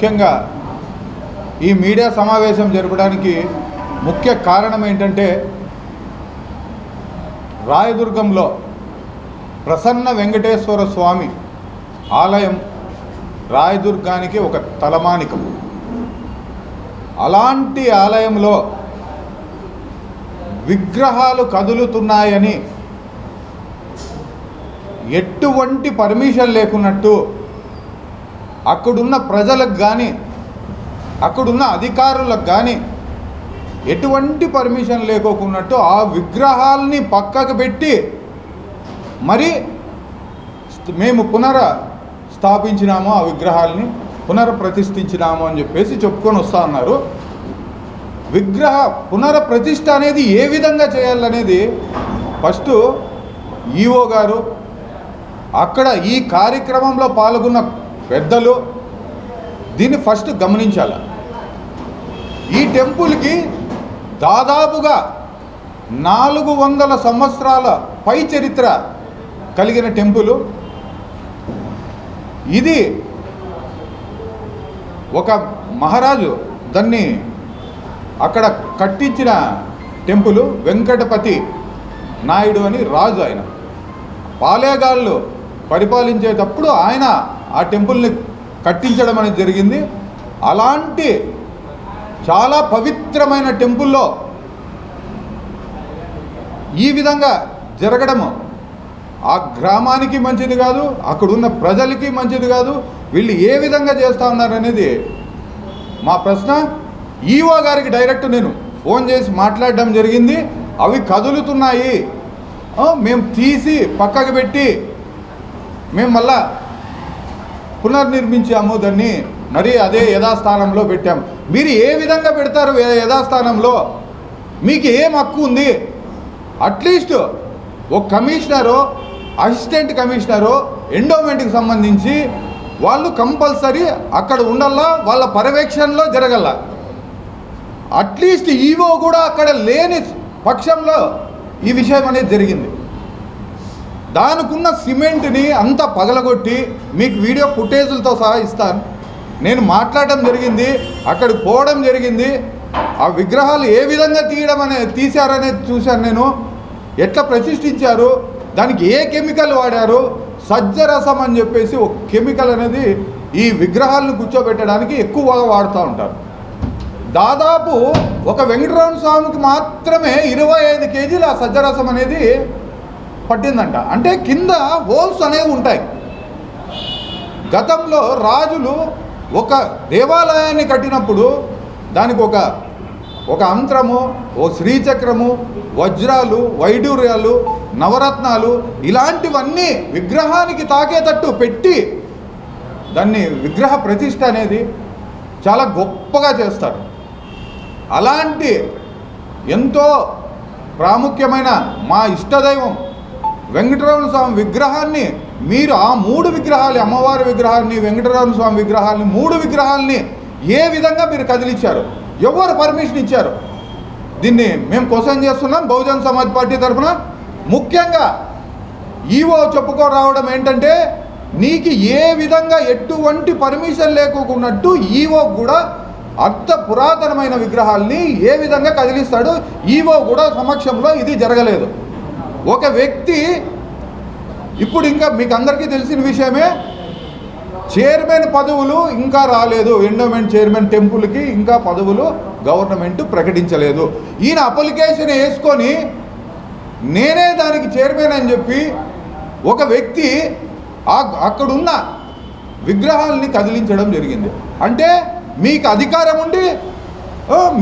ముఖ్యంగా ఈ మీడియా సమావేశం జరపడానికి ముఖ్య కారణం ఏంటంటే రాయదుర్గంలో ప్రసన్న వెంకటేశ్వర స్వామి ఆలయం రాయదుర్గానికి ఒక తలమానికం. అలాంటి ఆలయంలో విగ్రహాలు కదులుతున్నాయని ఎటువంటి పర్మిషన్ లేకున్నట్టు అక్కడున్న ప్రజలకు కానీ అక్కడున్న అధికారులకు కానీ ఎటువంటి పర్మిషన్ లేకోకున్నట్టు ఆ విగ్రహాల్ని పక్కకు పెట్టి మరి మేము పునర స్థాపించినాము ఆ విగ్రహాల్ని పునరప్రతిష్ఠించినాము అని చెప్పేసి చెప్పుకొని వస్తా ఉన్నారు విగ్రహ పునరప్రతిష్ఠ అనేది ఏ విధంగా చేయాలనేది ఫస్ట్ ఈఓ గారు అక్కడ ఈ కార్యక్రమంలో పాల్గొన్న పెద్దలు దీన్ని ఫస్ట్ గమనించాల. ఈ టెంపుల్కి దాదాపుగా నాలుగు వందల సంవత్సరాల పై చరిత్ర కలిగిన టెంపుల్. ఇది ఒక మహారాజు దాన్ని అక్కడ కట్టించిన టెంపుల్ వెంకటపతి నాయుడు అని రాజు ఆయన. పాలేగాళ్ళు పరిపాలించేటప్పుడు ఆయన ఆ టెంపుల్ని కట్టించడం అనేది జరిగింది. అలాంటి చాలా పవిత్రమైన టెంపుల్లో ఈ విధంగా జరగడము ఆ గ్రామానికి మంచిది కాదు అక్కడున్న ప్రజలకి మంచిది కాదు వీళ్ళు ఏ విధంగా చేస్తూ ఉన్నారనేది మా ప్రశ్న. ఈఓ గారికి డైరెక్ట్ నేను ఫోన్ చేసి మాట్లాడడం జరిగింది. అవి కదులుతున్నాయి. మేము తీసి పక్కకు పెట్టి మేము మళ్ళా పునర్నిర్మించాము దాన్ని మరి అదే యథాస్థానంలో పెట్టాము మీరు ఏ విధంగా పెడతారు యథాస్థానంలో? మీకు ఏం హక్కు ఉంది? అట్లీస్ట్ ఒక కమిషనరు అసిస్టెంట్ కమిషనరు ఎండోమెంట్కి సంబంధించి వాళ్ళు కంపల్సరీ అక్కడ ఉండల్లా వాళ్ళ పర్యవేక్షణలో జరగల. అట్లీస్ట్ ఈవో కూడా అక్కడ లేని పక్షంలో ఈ విషయం అనేది జరిగింది. దానికున్న సిమెంట్ని అంతా పగలగొట్టి మీకు వీడియో ఫుటేజులతో సహా ఇస్తాను. నేను మాట్లాడడం జరిగింది అక్కడికి పోవడం జరిగింది. ఆ విగ్రహాలు ఏ విధంగా తీయడం అనే తీశారనేది చూశాను నేను. ఎట్లా ప్రతిష్ఠించారు? దానికి ఏ కెమికల్ వాడారు? సజ్జరసం అని చెప్పేసి ఒక కెమికల్ అనేది ఈ విగ్రహాలను కూర్చోబెట్టడానికి ఎక్కువగా వాడుతూ ఉంటారు. దాదాపు ఒక వెంకటరమణ స్వామికి మాత్రమే ఇరవై ఐదు కేజీల ఆ సజ్జరసం అనేది పట్టిందంట. అంటే కింద హోల్స్ అనేవి ఉంటాయి. గతంలో రాజులు ఒక దేవాలయాన్ని కట్టినప్పుడు దానికి ఒక ఒక అంత్రము ఓ శ్రీచక్రము వజ్రాలు వైడూర్యాలు నవరత్నాలు ఇలాంటివన్నీ విగ్రహానికి తాకేటట్టు పెట్టి దాన్ని విగ్రహ ప్రతిష్ట అనేది చాలా గొప్పగా చేస్తారు. అలాంటి ఎంతో ప్రాముఖ్యమైన మా ఇష్టదైవం వెంకటరమణ స్వామి విగ్రహాన్ని మీరు ఆ మూడు విగ్రహాలు అమ్మవారి విగ్రహాన్ని వెంకటరమణ స్వామి విగ్రహాన్ని మూడు విగ్రహాల్ని ఏ విధంగా మీరు కదిలిచ్చారు ఎవరు పర్మిషన్ ఇచ్చారు? దీన్ని మేము క్వశ్చన్ చేస్తున్నాం బహుజన్ సమాజ్ పార్టీ తరఫున. ముఖ్యంగా ఈవో చెప్పుకో రావడం ఏంటంటే నీకు ఏ విధంగా ఎటువంటి పర్మిషన్ లేకున్నట్టు ఈవో కూడా అంత పురాతనమైన విగ్రహాల్ని ఏ విధంగా కదిలిస్తాడు ఈవో కూడా సమక్షంలో ఇది జరగలేదు. ఒక వ్యక్తి ఇప్పుడు ఇంకా మీకు అందరికీ తెలిసిన విషయమే చైర్మన్ పదవులు ఇంకా రాలేదు. ఎండోమెంట్ చైర్మన్ టెంపుల్కి ఇంకా పదవులు గవర్నమెంట్ ప్రకటించలేదు. ఈయన అప్లికేషన్ వేసుకొని నేనే దానికి చైర్మన్ అని చెప్పి ఒక వ్యక్తి అక్కడున్న విగ్రహాలని కదిలించడం జరిగింది. అంటే మీకు అధికారం ఉండి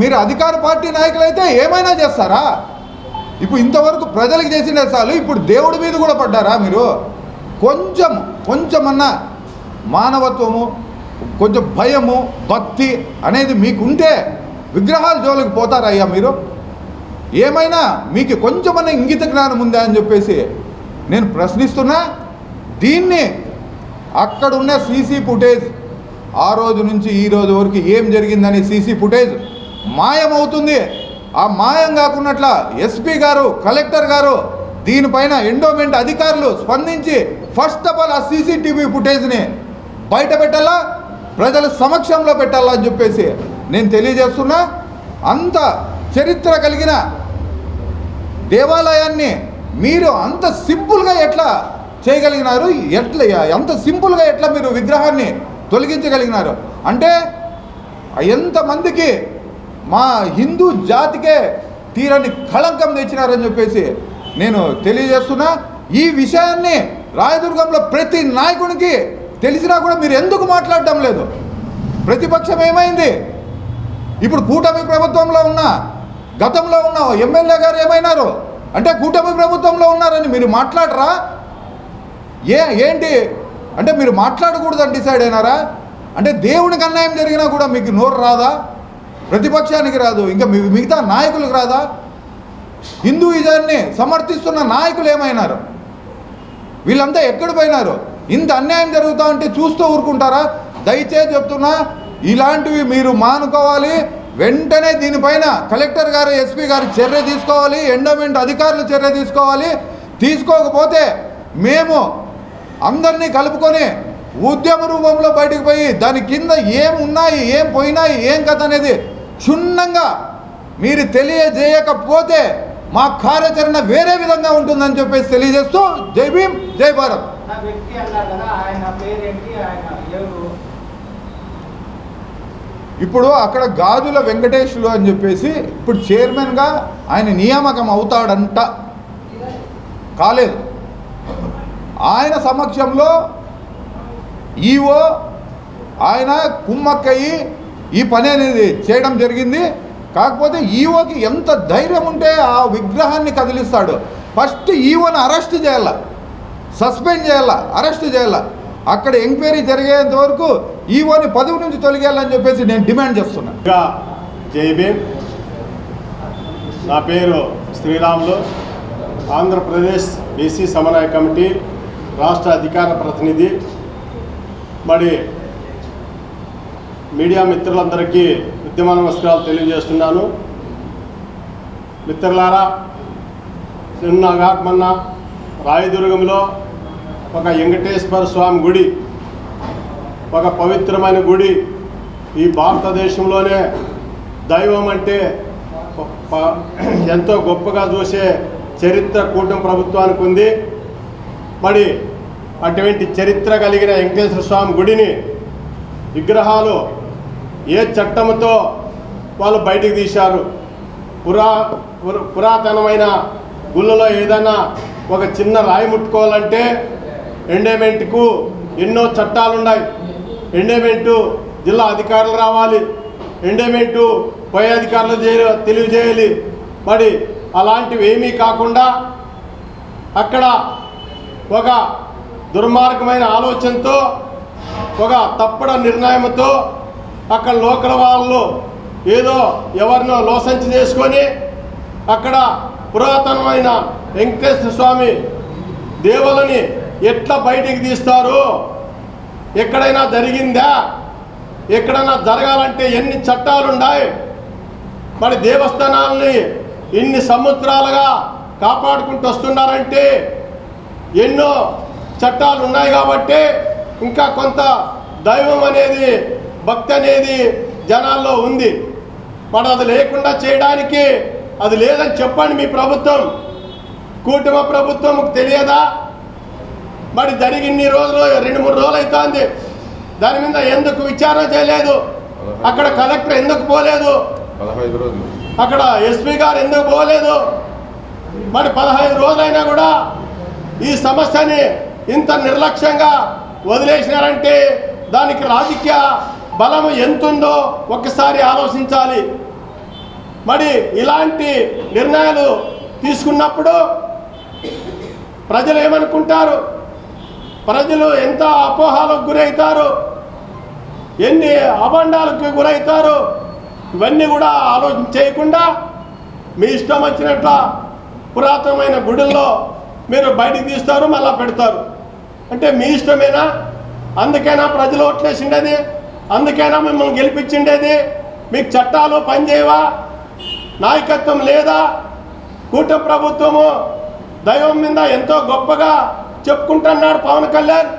మీరు అధికార పార్టీ నాయకులైతే ఏమైనా చేస్తారా? ఇప్పుడు ఇంతవరకు ప్రజలకు చేసిన చాలు ఇప్పుడు దేవుడి మీద కూడా పడ్డారా మీరు? కొంచెం కొంచెమన్నా మానవత్వము కొంచెం భయము భక్తి అనేది మీకుంటే విగ్రహాల జోలికి పోతారయ్యా మీరు? ఏమైనా మీకు కొంచెమన్నా ఇంగిత జ్ఞానం ఉందా అని చెప్పేసి నేను ప్రశ్నిస్తున్నా. దీన్ని అక్కడున్న సీసీ ఫుటేజ్ ఆ రోజు నుంచి ఈ రోజు వరకు ఏం జరిగిందనే సీసీ ఫుటేజ్ మాయమవుతుంది. ఆ మాయం కాకున్నట్ల ఎస్పీ గారు కలెక్టర్ గారు దీనిపైన ఎండోమెంట్ అధికారులు స్పందించి ఫస్ట్ ఆఫ్ ఆల్ ఆ సీసీటీవీ ఫుటేజ్ని బయట పెట్టాలా? ప్రజల సమక్షంలో పెట్టాలని చెప్పేసి నేను తెలియజేస్తున్నా. అంత చరిత్ర కలిగిన దేవాలయాన్ని మీరు అంత సింపుల్గా ఎట్లా చేయగలిగినారు? ఎట్లా ఎంత సింపుల్గా ఎట్లా మీరు విగ్రహాన్ని తొలగించగలిగినారు? అంటే ఎంతమందికి మా హిందూ జాతికే తీరని కళంకం తెచ్చినారని చెప్పేసి నేను తెలియజేస్తున్నా. ఈ విషయాన్ని రాయదుర్గంలో ప్రతి నాయకునికి తెలిసినా కూడా మీరు ఎందుకు మాట్లాడటం లేదు? ప్రతిపక్షం ఏమైంది? ఇప్పుడు కూటమి ప్రభుత్వంలో ఉన్న గతంలో ఉన్న ఎమ్మెల్యే గారు ఏమైనారు? అంటే కూటమి ప్రభుత్వంలో ఉన్నారని మీరు మాట్లాడరా? ఏ ఏంటి? అంటే మీరు మాట్లాడకూడదని డిసైడ్ అయినారా? అంటే దేవునికి అన్యాయం జరిగినా కూడా మీకు నోరు రాదా? ప్రతిపక్షానికి రాదు. ఇంకా మీ- మిగతా నాయకులకు రాదా? హిందూయిజాన్ని సమర్థిస్తున్న నాయకులు ఏమైనారు? వీళ్ళంతా ఎక్కడ పోయినారు? ఇంత అన్యాయం జరుగుతా ఉంటే చూస్తూ ఊరుకుంటారా? దయచేసి చెప్తున్నా ఇలాంటివి మీరు మానుకోవాలి. వెంటనే దీనిపైన కలెక్టర్ గారు ఎస్పీ గారు చర్య తీసుకోవాలి. ఎండోమెంట్ అధికారులు చర్య తీసుకోవాలి. తీసుకోకపోతే మేము అందరినీ కలుపుకొని ఉద్యమ రూపంలో బయటకు పోయి దాని కింద ఏం ఉన్నాయి ఏం పోయినాయి ఏం కథ అనేది క్షుణ్ణంగా మీరు తెలియజేయకపోతే మా కార్యాచరణ వేరే విధంగా ఉంటుందని చెప్పేసి తెలియజేస్తూ జై భీమ్ జై భారత్. ఇప్పుడు అక్కడ గాజుల వెంకటేశ్వరు అని చెప్పేసి ఇప్పుడు చైర్మన్గా ఆయన నియామకం అవుతాడంట. కాలేదు. ఆయన సమక్షంలో ఈవో ఆయన కుమ్మక్కయ్యి ఈ పని అనేది చేయడం జరిగింది. కాకపోతే ఈవోకి ఎంత ధైర్యం ఉంటే ఆ విగ్రహాన్ని కదిలిస్తాడు. ఫస్ట్ ఈవోని అరెస్ట్ చేయాల. సస్పెండ్ చేయాల. అరెస్ట్ చేయాల. అక్కడ ఎంక్వైరీ జరిగేంత వరకు ఈవోని పదవి నుంచి తొలగేయాలని చెప్పేసి నేను డిమాండ్ చేస్తున్నా. ఇంకా జై నా పేరు శ్రీరాములు. ఆంధ్రప్రదేశ్ బీసీ సమన్వయ కమిటీ రాష్ట్ర అధికార ప్రతినిధి. మరి మీడియా మిత్రులందరికీ ఉద్యమ నమస్కారాలు తెలియజేస్తున్నాను. మిత్రులారా నిన్న కాకమన్న రాయదుర్గంలో ఒక వెంకటేశ్వర స్వామి గుడి ఒక పవిత్రమైన గుడి ఈ భారతదేశంలోనే దైవం అంటే ఎంతో గొప్పగా చూసే చరిత్ర కూటమి ప్రభుత్వానికి ఉంది. మరి అటువంటి చరిత్ర కలిగిన వెంకటేశ్వర స్వామి గుడిని విగ్రహాలు ఏ చట్టంతో వాళ్ళు బయటికి తీశారు? పురా పురాతనమైన గుళ్ళలో ఏదైనా ఒక చిన్న రాయి ముట్టుకోవాలంటే ఎండేమెంట్కు ఎన్నో చట్టాలు ఉన్నాయి ఎండోమెంటు జిల్లా అధికారులు రావాలి. ఎండేమెంటు పై అధికారులు తెలియజేయాలి. మరి అలాంటివి ఏమీ కాకుండా అక్కడ ఒక దుర్మార్గమైన ఆలోచనతో ఒక తప్పుడు నిర్ణయంతో అక్కడ లోకల్ వాళ్ళు ఏదో ఎవరినో లోసంచి చేసుకొని అక్కడ పురాతనమైన వెంకటేశ్వర స్వామి దేవులని ఎట్లా బయటికి తీస్తారు ఎక్కడైనా జరిగిందా? ఎక్కడైనా జరగాలంటే ఎన్ని చట్టాలు ఉన్నాయి మరి దేవస్థానాలని ఇన్ని సంవత్సరాలుగా కాపాడుకుంటూ వస్తున్నారంటే ఎన్నో చట్టాలు ఉన్నాయి కాబట్టి ఇంకా కొంత దైవం అనేది భక్తి అనేది జనాల్లో ఉంది. మరి అది లేకుండా చేయడానికి అది లేదని చెప్పండి మీ ప్రభుత్వం. కూటమి ప్రభుత్వం తెలియదా? మరి జరిగి ఇన్ని రోజులు రెండు మూడు రోజులు అవుతుంది దాని మీద ఎందుకు విచారణ చేయలేదు? అక్కడ కలెక్టర్ ఎందుకు పోలేదు? అక్కడ ఎస్పీ గారు ఎందుకు పోలేదు? మరి పదహైదు రోజులైనా కూడా ఈ సమస్యని ఇంత నిర్లక్ష్యంగా వదిలేసినారంటే దానికి రాజకీయ బలం ఎంతుందో ఒకసారి ఆలోచించాలి. మరి ఇలాంటి నిర్ణయాలు తీసుకున్నప్పుడు ప్రజలు ఏమనుకుంటారు? ప్రజలు ఎంత అపోహాలకు గురవుతారు ఎన్ని అబండాలకు గురవుతారు ఇవన్నీ కూడా ఆలోచన చేయకుండా మీ ఇష్టం వచ్చినట్ల పురాతనమైన గుడుల్లో మీరు బయటికి తీస్తారు మళ్ళా పెడతారు. అంటే మీ ఇష్టమేనా? అందుకైనా ప్రజలు ఓట్లేసిండేది? అందుకైనా మిమ్మల్ని గెలిపించిండేది? మీకు చట్టాలు పనిచేయవా? నాయకత్వం లేదా? కూట ప్రభుత్వము దైవం మీద ఎంతో గొప్పగా చెప్పుకుంటున్నాడు పవన్ కళ్యాణ్.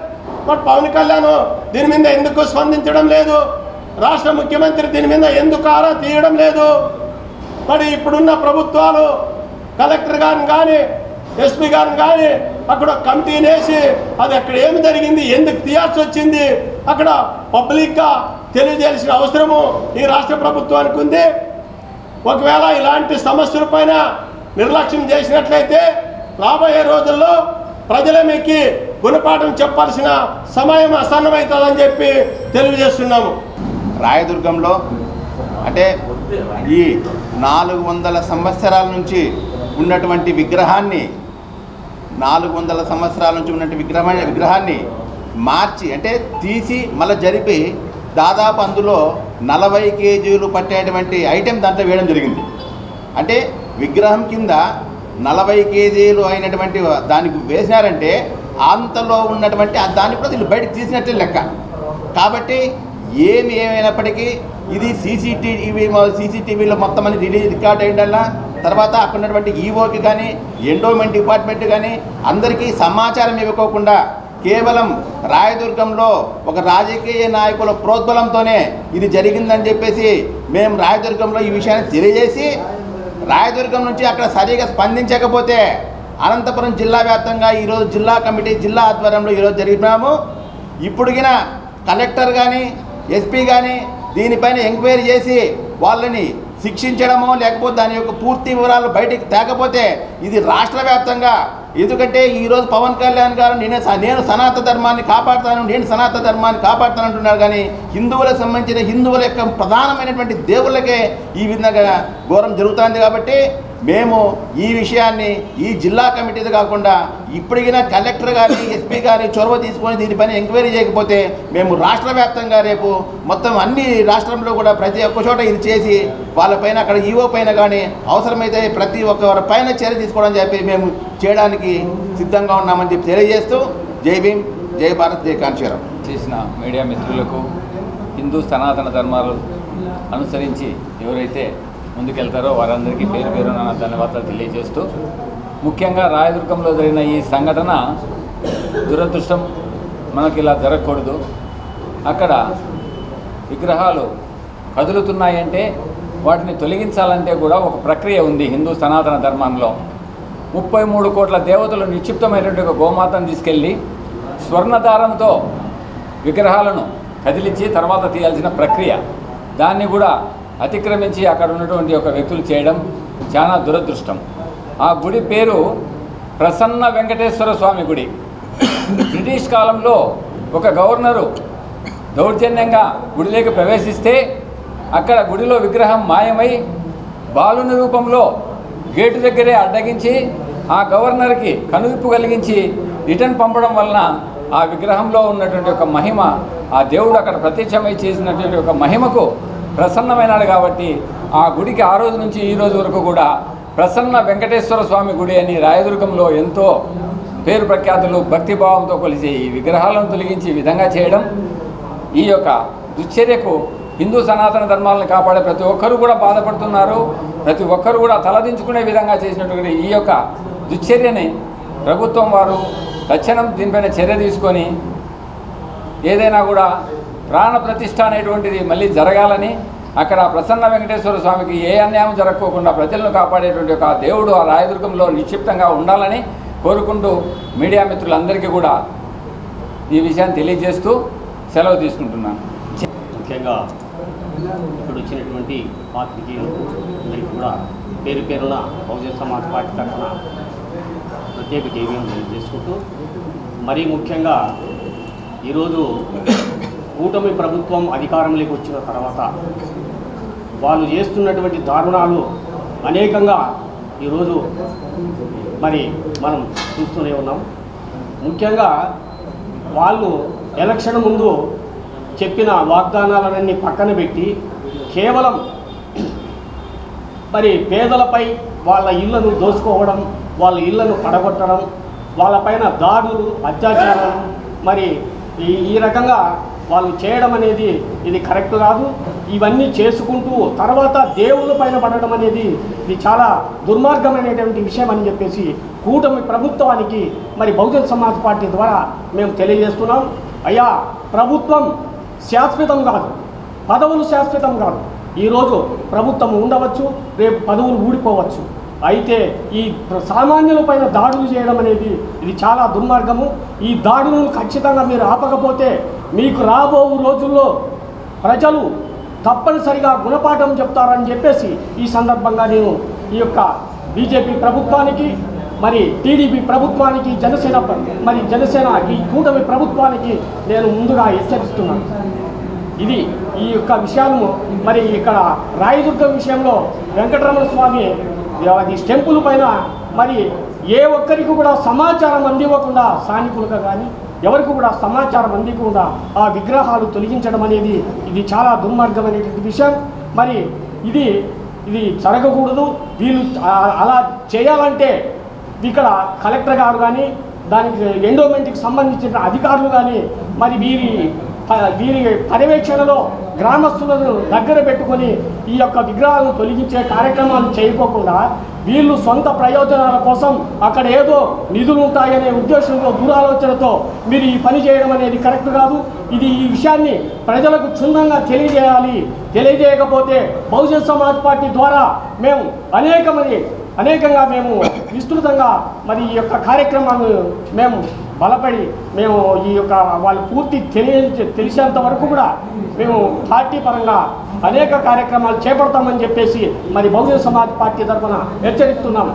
మరి పవన్ కళ్యాణ్ దీని మీద ఎందుకు స్పందించడం లేదు? రాష్ట్ర ముఖ్యమంత్రి దీని మీద ఎందుకు ఆరా తీయడం లేదు? మరి ఇప్పుడున్న ప్రభుత్వాలు కలెక్టర్ గారిని కానీ ఎస్పీ గారిని కానీ అక్కడ కమిటీని వేసి అది అక్కడ ఏమి జరిగింది? ఎందుకు తీయాల్సి వచ్చింది? అక్కడ పబ్లిక్గా తెలియజేయాల్సిన అవసరము ఈ రాష్ట్ర ప్రభుత్వానికి ఉంది. ఒకవేళ ఇలాంటి సమస్యల పైన నిర్లక్ష్యం చేసినట్లయితే రాబోయే రోజుల్లో ప్రజలమెక్కి గుణపాఠం చెప్పాల్సిన సమయం అసన్నమవుతుందని చెప్పి తెలియజేస్తున్నాము. రాయదుర్గంలో అంటే ఈ నాలుగు వందల సంవత్సరాల నుంచి ఉన్నటువంటి విగ్రహాన్ని నాలుగు వందల సంవత్సరాల నుంచి ఉన్నటువంటి విగ్రహ విగ్రహాన్ని మార్చి అంటే తీసి మళ్ళీ జరిపి దాదాపు అందులో నలభై కేజీలు పట్టేటువంటి ఐటెం దాంట్లో వేయడం జరిగింది. అంటే విగ్రహం కింద నలభై కేజీలు అయినటువంటి దానికి వేసినారంటే అంతలో ఉన్నటువంటి దాన్ని కూడా వీళ్ళు బయటకు తీసినట్టే లెక్క. కాబట్టి ఏమి ఏమైనప్పటికీ ఇది సీసీటీవీ సీసీటీవీలో మొత్తం అని రిలీజ్ రికార్డ్ అయ్యిందల్లా తర్వాత అక్కడ ఉన్నటువంటి ఈఓకి కానీ ఎండోమెంట్ డిపార్ట్మెంట్ కానీ అందరికీ సమాచారం ఇవ్వకోకుండా కేవలం రాయదుర్గంలో ఒక రాజకీయ నాయకుల ప్రోద్బలంతోనే ఇది జరిగిందని చెప్పేసి మేము రాయదుర్గంలో ఈ విషయాన్ని తెలియజేసి రాయదుర్గం నుంచి అక్కడ సరిగా స్పందించకపోతే అనంతపురం జిల్లా వ్యాప్తంగా ఈరోజు జిల్లా కమిటీ జిల్లా ఆధ్వర్యంలో ఈరోజు జరిగినాము. ఇప్పుడుగిన కలెక్టర్ కానీ ఎస్పీ కానీ దీనిపైన ఎంక్వైరీ చేసి వాళ్ళని శిక్షించడమో లేకపోతే దాని యొక్క పూర్తి వివరాలు బయటికి తేకపోతే ఇది రాష్ట్ర వ్యాప్తంగా ఎందుకంటే ఈరోజు పవన్ కళ్యాణ్ గారు నేను స- నేను సనాతన ధర్మాన్ని కాపాడుతాను నేను సనాతన ధర్మాన్ని కాపాడుతాను అంటున్నారు కానీ హిందువులకు సంబంధించిన హిందువుల యొక్క ప్రధానమైనటువంటి దేవుళ్ళకే ఈ విధంగా ఘోరం జరుగుతుంది కాబట్టి మేము ఈ విషయాన్ని ఈ జిల్లా కమిటీది కాకుండా ఇప్పటికైనా కలెక్టర్ కానీ ఎస్పీ కానీ చొరవ తీసుకొని దీనిపైన ఎంక్వైరీ చేయకపోతే మేము రాష్ట్ర వ్యాప్తంగా రేపు మొత్తం అన్ని రాష్ట్రంలో కూడా ప్రతి ఒక్క చోట ఇది చేసి వాళ్ళపైన అక్కడ ఈవో పైన కానీ అవసరమైతే ప్రతి ఒక్కరి పైన చర్య తీసుకోవడం చెప్పి మేము చేయడానికి సిద్ధంగా ఉన్నామని చెప్పి తెలియజేస్తూ జై భీమ్ జై భారత్ జై కాంక్షరం చేసిన మీడియా మిత్రులకు హిందూ సనాతన ధర్మాలు అనుసరించి ఎవరైతే ముందుకెళ్తారో వారందరికీ పేరు పేరు నా ధన్యవాదాలు తెలియజేస్తూ ముఖ్యంగా రాయదుర్గంలో జరిగిన ఈ సంఘటన దురదృష్టం మనకి ఇలా జరగకూడదు. అక్కడ విగ్రహాలు కదులుతున్నాయంటే వాటిని తొలగించాలంటే కూడా ఒక ప్రక్రియ ఉంది హిందూ సనాతన ధర్మంలో. ముప్పై మూడు కోట్ల దేవతలు నిక్షిప్తమైనటువంటి ఒక గోమాతను తీసుకెళ్ళి స్వర్ణదారంతో విగ్రహాలను కదిలించి తర్వాత తీయాల్సిన ప్రక్రియ. దాన్ని కూడా అతిక్రమించి అక్కడ ఉన్నటువంటి ఒక వ్యక్తులు చేయడం చాలా దురదృష్టం. ఆ గుడి పేరు ప్రసన్న వెంకటేశ్వర స్వామి గుడి. బ్రిటిష్ కాలంలో ఒక గవర్నరు దౌర్జన్యంగా గుడిలోకి ప్రవేశిస్తే అక్కడ గుడిలో విగ్రహం మాయమై బాలుని రూపంలో గేటు దగ్గరే అడ్డగించి ఆ గవర్నర్కి కనువిప్పు కలిగించి రిటర్న్ పంపడం వలన ఆ విగ్రహంలో ఉన్నటువంటి ఒక మహిమ ఆ దేవుడు అక్కడ ప్రత్యక్షమై చేసినటువంటి ఒక మహిమకు ప్రసన్నమైనాడు కాబట్టి ఆ గుడికి ఆ రోజు నుంచి ఈ రోజు వరకు కూడా ప్రసన్న వెంకటేశ్వర స్వామి గుడి అని రాయదుర్గంలో ఎంతో పేరు ప్రఖ్యాతులు భక్తిభావంతో కొలిసి ఈ విగ్రహాలను తొలగించి ఈ విధంగా చేయడం ఈ యొక్క దుశ్చర్యకు హిందూ సనాతన ధర్మాలను కాపాడే ప్రతి ఒక్కరూ కూడా బాధపడుతున్నారు. ప్రతి ఒక్కరు కూడా తలదించుకునే విధంగా చేసినటువంటి ఈ యొక్క దుశ్చర్యని ప్రభుత్వం వారు తక్షణం దీనిపైన చర్య తీసుకొని ఏదైనా కూడా ప్రాణ ప్రతిష్ట అనేటువంటిది మళ్ళీ జరగాలని అక్కడ ప్రసన్న వెంకటేశ్వర స్వామికి ఏ అన్యాయం జరగకోకుండా ప్రజలను కాపాడేటువంటి ఒక దేవుడు ఆ రాయదుర్గంలో నిక్షిప్తంగా ఉండాలని కోరుకుంటూ మీడియా మిత్రులందరికీ కూడా ఈ విషయాన్ని తెలియజేస్తూ సెలవు తీసుకుంటున్నాను. ముఖ్యంగా ఇప్పుడు వచ్చినటువంటి పాత్రికేయులకు అందరికీ కూడా పేరు పేరున బహుజన సమాజ్ పార్టీ తరఫున ప్రత్యేక జైవ్యం తెలియజేసుకుంటూ మరీ ముఖ్యంగా ఈరోజు కూటమి ప్రభుత్వం అధికారంలోకి వచ్చిన తర్వాత వాళ్ళు చేస్తున్నటువంటి దారుణాలు అనేకంగా ఈరోజు మరి మనం చూస్తూనే ఉన్నాం. ముఖ్యంగా వాళ్ళు ఎలక్షన్ ముందు చెప్పిన వాగ్దానాలన్నీ పక్కన పెట్టి కేవలం మరి పేదలపై వాళ్ళ ఇళ్ళను దోసుకోవడం వాళ్ళ ఇళ్ళను పడగొట్టడం వాళ్ళపైన దాడులు అత్యాచారం మరి ఈ ఈ రకంగా వాళ్ళు చేయడం అనేది ఇది కరెక్ట్ కాదు. ఇవన్నీ చేసుకుంటూ తర్వాత దేవుళ్ళ పైన పడడం అనేది ఇది చాలా దుర్మార్గమైనటువంటి విషయం అని చెప్పేసి కూటమి ప్రభుత్వానికి మరి బహుజన్ సమాజ్ పార్టీ ద్వారా మేము తెలియజేస్తున్నాం. అయ్యా ప్రభుత్వం శాశ్వతం కాదు. పదవులు శాశ్వతం కాదు. ఈరోజు ప్రభుత్వం ఉండవచ్చు రేపు పదవులు ఊడిపోవచ్చు. అయితే ఈ సామాన్యులపైన దాడులు చేయడం అనేది ఇది చాలా దుర్మార్గము. ఈ దాడులను ఖచ్చితంగా మీరు ఆపకపోతే మీకు రాబో రోజుల్లో ప్రజలు తప్పనిసరిగా గుణపాఠం చెప్తారని చెప్పేసి ఈ సందర్భంగా నేను ఈ యొక్క బీజేపీ ప్రభుత్వానికి మరి టీడీపీ ప్రభుత్వానికి జనసేన మరి జనసేన ఈ కూటమి ప్రభుత్వానికి నేను ముందుగా హెచ్చరిస్తున్నాను. ఇది ఈ యొక్క విషయాలను మరి ఇక్కడ రాయదుర్గం విషయంలో వెంకటరమణ స్వామి అది టెంపుల్ పైన మరి ఏ ఒక్కరికి కూడా సమాచారం అందివ్వకుండా స్థానికులుగా కానీ ఎవరికి కూడా సమాచారం అందకుండా ఆ విగ్రహాలు తొలగించడం అనేది ఇది చాలా దుర్మార్గమైనటువంటి విషయం. మరి ఇది ఇది జరగకూడదు. వీళ్ళు అలా చేయాలంటే ఇక్కడ కలెక్టర్ గారు కానీ దానికి ఎండోమెంట్కి సంబంధించిన అధికారులు కానీ మరి వీరి వీరి పర్యవేక్షణలో గ్రామస్తులను దగ్గర పెట్టుకొని ఈ యొక్క విగ్రహాలను తొలగించే కార్యక్రమాలు చేయకోకుండా వీళ్ళు సొంత ప్రయోజనాల కోసం అక్కడ ఏదో నిధులు ఉంటాయనే ఉద్దేశంతో దురాలోచనతో మీరు ఈ పని చేయడం అనేది కరెక్ట్ కాదు. ఇది ఈ విషయాన్ని ప్రజలకు క్షుణ్ణంగా తెలియజేయాలి. తెలియజేయకపోతే బహుజన్ సమాజ్ పార్టీ ద్వారా మేము అనేకమంది అనేకంగా మేము విస్తృతంగా మరి ఈ యొక్క కార్యక్రమాన్ని మేము బలపడి మేము ఈ యొక్క వాళ్ళు పూర్తి తెలియ తెలిసేంత వరకు కూడా మేము పార్టీ పరంగా అనేక కార్యక్రమాలు చేపడతామని చెప్పేసి మరి బహుజన సమాజ్ పార్టీ తరఫున హెచ్చరిస్తున్నాము.